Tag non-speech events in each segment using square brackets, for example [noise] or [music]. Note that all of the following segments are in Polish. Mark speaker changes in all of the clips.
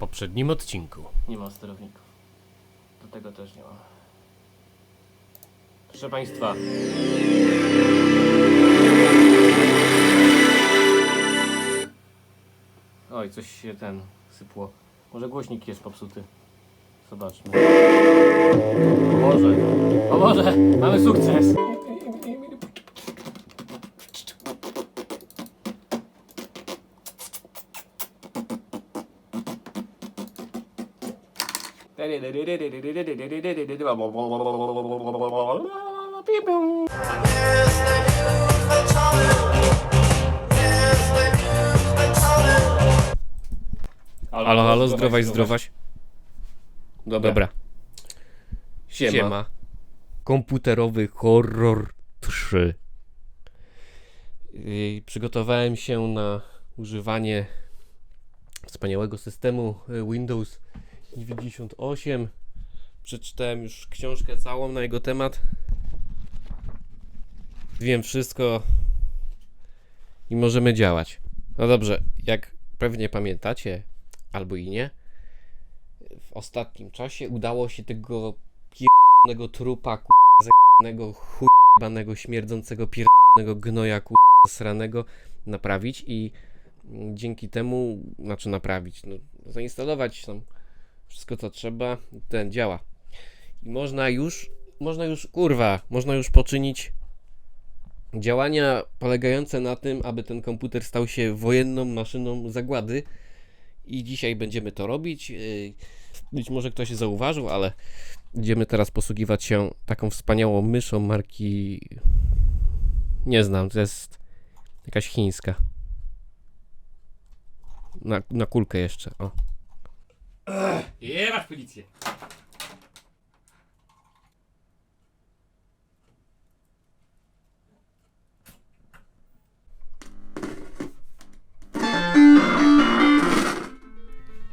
Speaker 1: poprzednim odcinku.
Speaker 2: Nie ma sterowników. Do tego też nie ma. Proszę Państwa. Oj, coś się ten sypło. Może głośnik jest popsuty. Zobaczmy. O Boże, o Boże, mamy sukces.
Speaker 1: Halo, halo, zdrowaś, zdrowaś.
Speaker 2: Dobra.
Speaker 1: Dobra.
Speaker 2: Siema.
Speaker 1: Siema. Komputerowy horror 3. Yy, przygotowałem się na używanie wspaniałego systemu y, Windows 98. Przeczytałem już książkę całą na jego temat. Wiem wszystko i możemy działać. No dobrze, jak pewnie pamiętacie, albo i nie, w ostatnim czasie udało się tego pierdolonego trupa, k***nego, chujanego, śmierdzącego, pierdolonego gnoja, k***, sranego naprawić i dzięki temu, znaczy naprawić, no, zainstalować tam wszystko co trzeba, ten działa. I można już, można już, kurwa, można już poczynić działania polegające na tym, aby ten komputer stał się wojenną maszyną zagłady. I dzisiaj będziemy to robić. Yy, Być może ktoś zauważył, ale będziemy teraz posługiwać się taką wspaniałą myszą marki. Nie znam, to jest jakaś chińska. Na, na kulkę jeszcze. O.
Speaker 2: Jebać policję.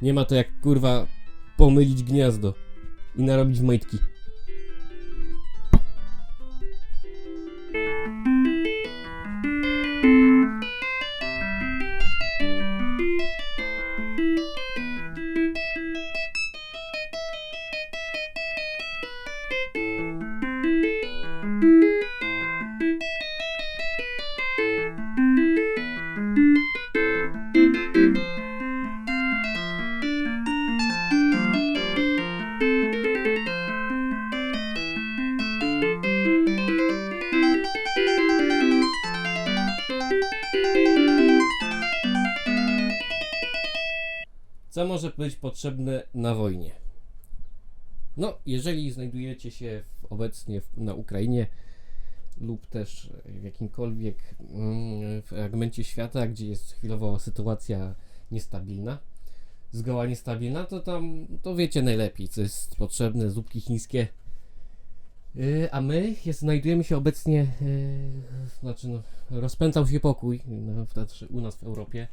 Speaker 1: Nie ma to jak kurwa pomylić gniazdo i narobić majtki. Co może być potrzebne na wojnie? No, jeżeli znajdujecie się w, obecnie w, na Ukrainie lub też w jakimkolwiek mm, fragmencie świata, gdzie jest chwilowo sytuacja niestabilna, zgoła niestabilna, to tam to wiecie najlepiej, co jest potrzebne, zupki chińskie. Yy, a my jest, znajdujemy się obecnie, yy, znaczy no, rozpętał się pokój no, w, u nas w Europie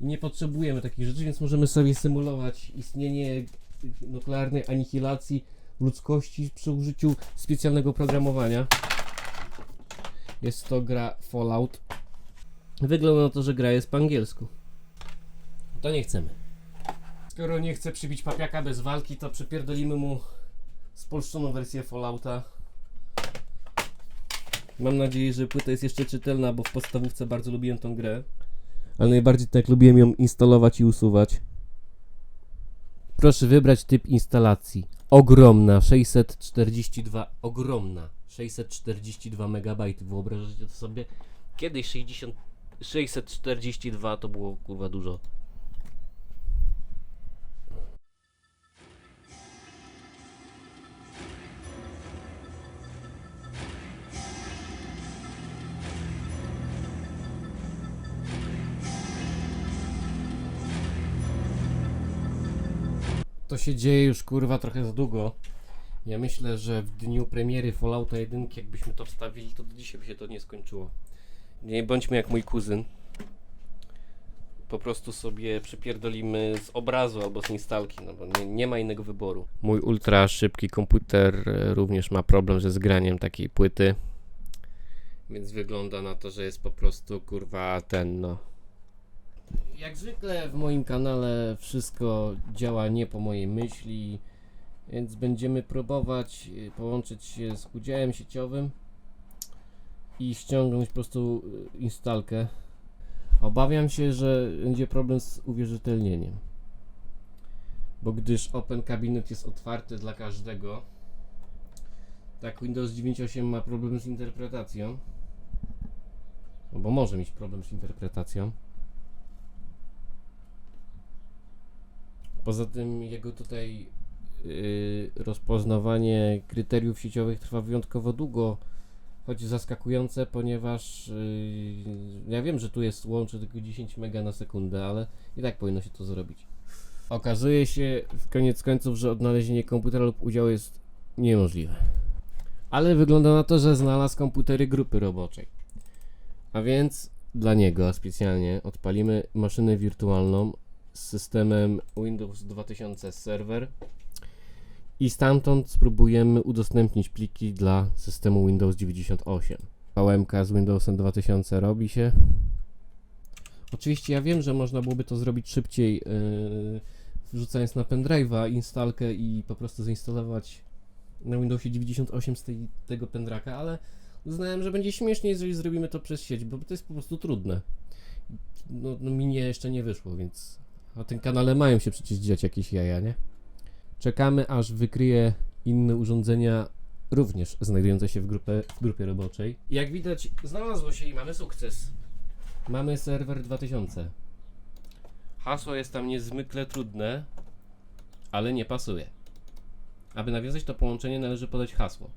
Speaker 1: nie potrzebujemy takich rzeczy, więc możemy sobie symulować istnienie nuklearnej anihilacji ludzkości przy użyciu specjalnego programowania. Jest to gra Fallout. Wygląda na to, że gra jest po angielsku. To nie chcemy. Skoro nie chce przybić papiaka bez walki, to przypierdolimy mu spolszczoną wersję Fallouta. Mam nadzieję, że płyta jest jeszcze czytelna, bo w podstawówce bardzo lubiłem tą grę. Ale najbardziej tak lubiłem ją instalować i usuwać. Proszę wybrać typ instalacji. Ogromna, 642, ogromna, 642 MB. Wyobrażacie to sobie? Kiedyś 60, 642 to było kurwa dużo. To się dzieje już kurwa trochę za długo. Ja myślę, że w dniu premiery Fallouta 1, jakbyśmy to wstawili, to do dzisiaj by się to nie skończyło. Nie bądźmy jak mój kuzyn. Po prostu sobie przypierdolimy z obrazu albo z instalki, no bo nie, nie ma innego wyboru. Mój ultra szybki komputer e, również ma problem ze zgraniem takiej płyty. Więc wygląda na to, że jest po prostu kurwa ten no Jak zwykle w moim kanale wszystko działa nie po mojej myśli, więc będziemy próbować y, połączyć się z udziałem sieciowym i ściągnąć po prostu y, instalkę. Obawiam się, że będzie problem z uwierzytelnieniem. Bo gdyż Open Cabinet jest otwarty dla każdego, tak Windows 9.8 ma problem z interpretacją. No bo może mieć problem z interpretacją. Poza tym jego tutaj yy, rozpoznawanie kryteriów sieciowych trwa wyjątkowo długo, choć zaskakujące, ponieważ yy, ja wiem, że tu jest łącze tylko 10 mega na sekundę, ale i tak powinno się to zrobić. Okazuje się w koniec końców, że odnalezienie komputera lub udziału jest niemożliwe. Ale wygląda na to, że znalazł komputery grupy roboczej. A więc dla niego specjalnie odpalimy maszynę wirtualną z systemem Windows 2000 Server i stamtąd spróbujemy udostępnić pliki dla systemu Windows 98. VMK z Windowsem 2000 robi się. Oczywiście ja wiem, że można byłoby to zrobić szybciej, yy, wrzucając na pendrive'a instalkę i po prostu zainstalować na Windowsie 98 z tej, tego pendraka, ale uznałem, że będzie śmiesznie, jeżeli zrobimy to przez sieć, bo to jest po prostu trudne. No, no mi nie, jeszcze nie wyszło, więc na tym kanale mają się przecież dziać jakieś jaja, nie? Czekamy, aż wykryje inne urządzenia, również znajdujące się w, grupie w grupie roboczej. Jak widać, znalazło się i mamy sukces. Mamy serwer 2000. Hasło jest tam niezwykle trudne, ale nie pasuje. Aby nawiązać to połączenie, należy podać hasło.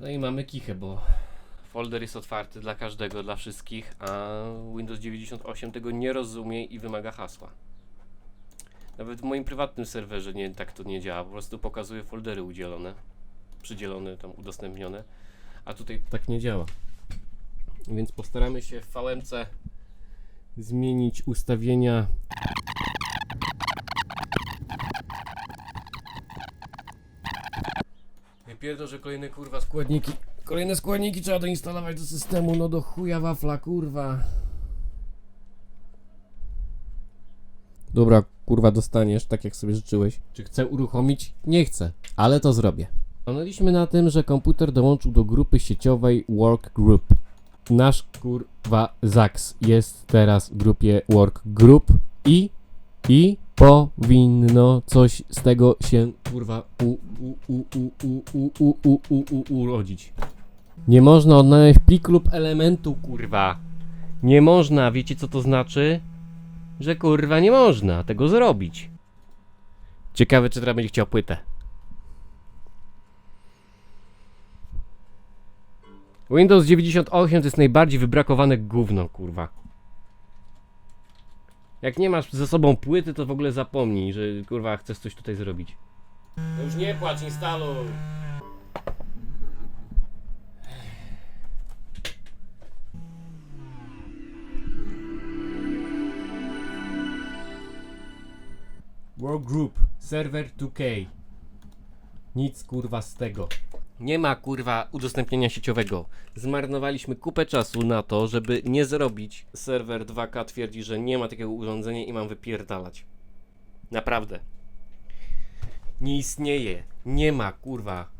Speaker 1: No i mamy kichę, bo folder jest otwarty dla każdego, dla wszystkich, a Windows 98 tego nie rozumie i wymaga hasła. Nawet w moim prywatnym serwerze nie, tak to nie działa, po prostu pokazuje foldery udzielone, przydzielone, tam udostępnione, a tutaj tak nie działa. Więc postaramy się w VMC zmienić ustawienia Nie pierdol, że kolejne kurwa składniki. Kolejne składniki trzeba doinstalować do systemu. No do chuja wafla, kurwa. Dobra, kurwa, dostaniesz, tak jak sobie życzyłeś. Czy chcę uruchomić? Nie chcę, ale to zrobię. Stanęliśmy na tym, że komputer dołączył do grupy sieciowej Work Group. Nasz kurwa Zax jest teraz w grupie Work Group i i powinno coś z tego się kurwa u, u, u, u, u, u, u, u, u, u, urodzić. Nie można odnaleźć plik lub elementu kurwa. Nie można, wiecie co to znaczy? Że kurwa nie można tego zrobić. Ciekawe czy teraz będzie chciał płytę. Windows 98 to jest najbardziej wybrakowane gówno, kurwa. Jak nie masz ze sobą płyty, to w ogóle zapomnij, że kurwa chcesz coś tutaj zrobić. Już nie płacz, instaluj. Workgroup, server 2K. Nic kurwa z tego. Nie ma kurwa udostępnienia sieciowego. Zmarnowaliśmy kupę czasu na to, żeby nie zrobić. Serwer 2K twierdzi, że nie ma takiego urządzenia i mam wypierdalać. Naprawdę. Nie istnieje. Nie ma kurwa.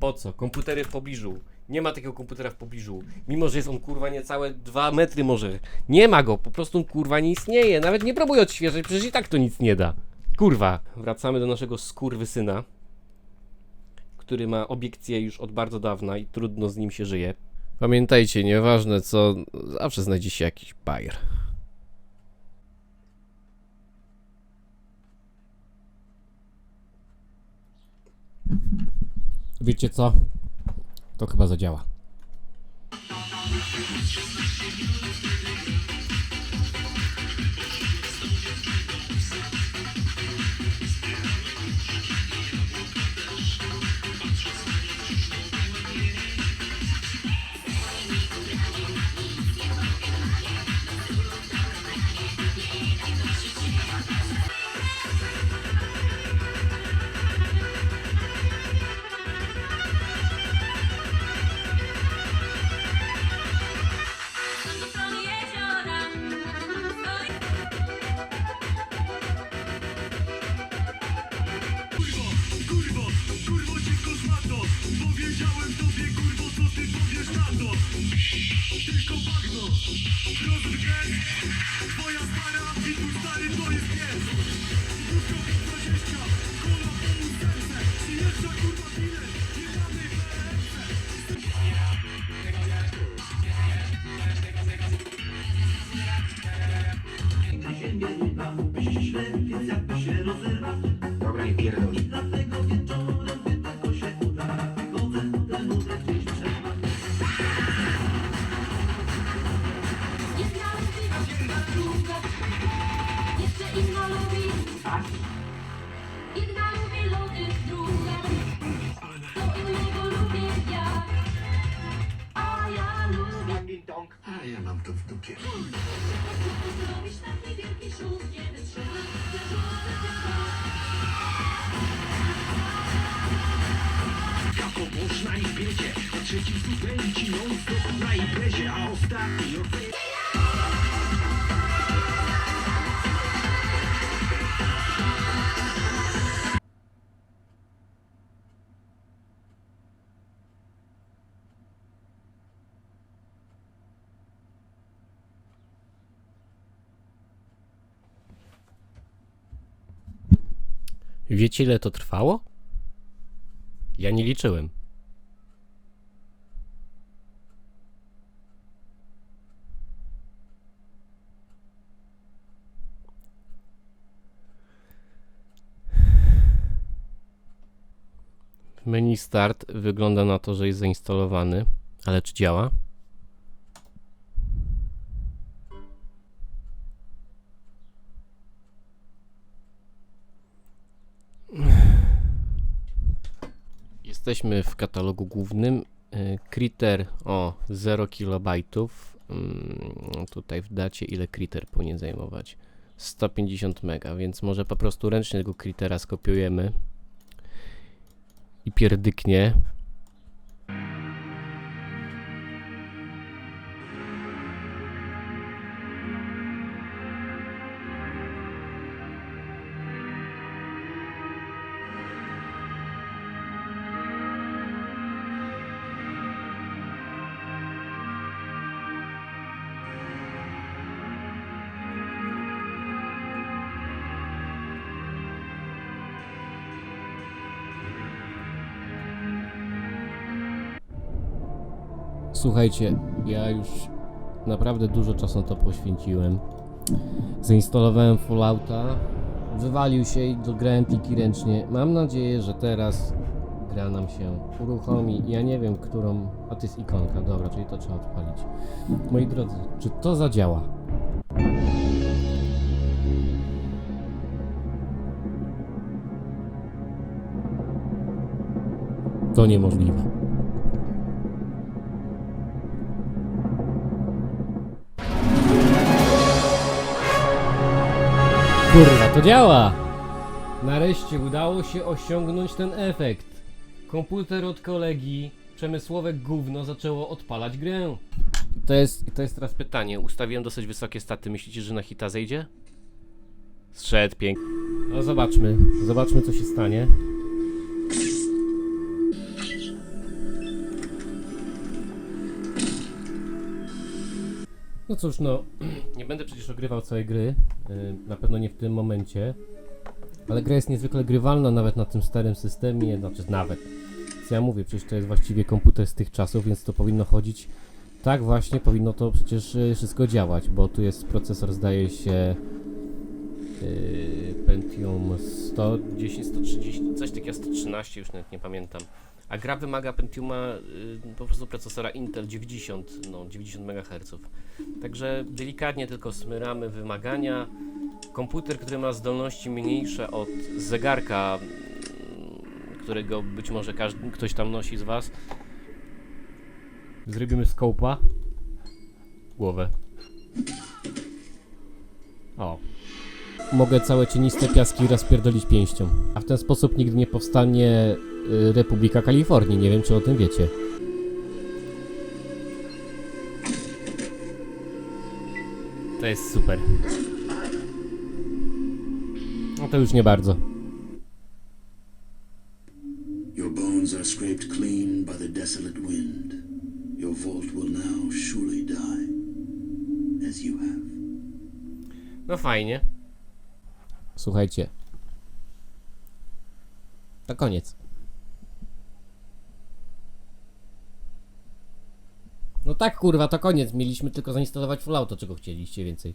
Speaker 1: Po co? Komputery w pobliżu. Nie ma takiego komputera w pobliżu. Mimo, że jest on kurwa niecałe 2 metry może. Nie ma go. Po prostu kurwa nie istnieje. Nawet nie próbuj odświeżyć, przecież i tak to nic nie da. Kurwa. Wracamy do naszego skurwysyna który ma obiekcję już od bardzo dawna i trudno z nim się żyje. Pamiętajcie, nieważne co, zawsze znajdzie się jakiś bajer. Wiecie co? To chyba zadziała.
Speaker 3: tylko bagno Rozwój twoja stara i twój stary to jest pies. Wódka P20, kola
Speaker 4: po ósemce. Przyjeżdża kurwa dealer, nie
Speaker 3: mamy PRS-e nie dam, byś ślep, jakby
Speaker 4: się rozerwał Dobra, nie pierdol. Trzeci studenci non-stop na imprezie, a ostatni od
Speaker 1: Wiecie ile to trwało? Ja nie liczyłem. Menu Start wygląda na to, że jest zainstalowany, ale czy działa? Jesteśmy w katalogu głównym. Kriter o 0 KB. Mm, Tutaj w dacie ile Kriter powinien zajmować? 150 MB, więc może po prostu ręcznie tego Kritera skopiujemy i pierdyknie. Słuchajcie, ja już naprawdę dużo czasu na to poświęciłem. Zainstalowałem Fallouta, wywalił się i dograłem pliki ręcznie. Mam nadzieję, że teraz gra nam się uruchomi. Ja nie wiem, którą. A to jest ikonka, dobra, czyli to trzeba odpalić. Moi drodzy, czy to zadziała? To niemożliwe. Kurwa, to działa! Nareszcie udało się osiągnąć ten efekt. Komputer od kolegi, przemysłowe gówno zaczęło odpalać grę. To jest, to jest teraz pytanie. Ustawiłem dosyć wysokie staty. Myślicie, że na hita zejdzie? Zszedł pięknie. No zobaczmy. Zobaczmy co się stanie. No cóż, no, [clears throat] nie będę przecież ogrywał całej gry, yy, na pewno nie w tym momencie, ale gra jest niezwykle grywalna nawet na tym starym systemie, znaczy nawet. Co ja mówię, przecież to jest właściwie komputer z tych czasów, więc to powinno chodzić, tak właśnie powinno to przecież yy, wszystko działać, bo tu jest procesor, zdaje się, yy, Pentium 110, 130, coś takiego 113, już nawet nie pamiętam. A gra wymaga Pentiuma y, po prostu procesora Intel 90, no 90 MHz. Także delikatnie tylko smyramy wymagania. Komputer, który ma zdolności mniejsze od zegarka, mm, którego być może każdy, ktoś tam nosi z Was. Zrobimy skopa. Głowę. O. Mogę całe cieniste piaski rozpierdolić pięścią. A w ten sposób nigdy nie powstanie y, Republika Kalifornii. Nie wiem, czy o tym wiecie. To jest super. No to już nie bardzo.
Speaker 5: Your bones are scraped clean by the desolate wind. Your vault will now surely die, as you have.
Speaker 1: No fajnie. Słuchajcie. To koniec. No tak kurwa, to koniec. Mieliśmy tylko zainstalować Fallouta, czego chcieliście więcej.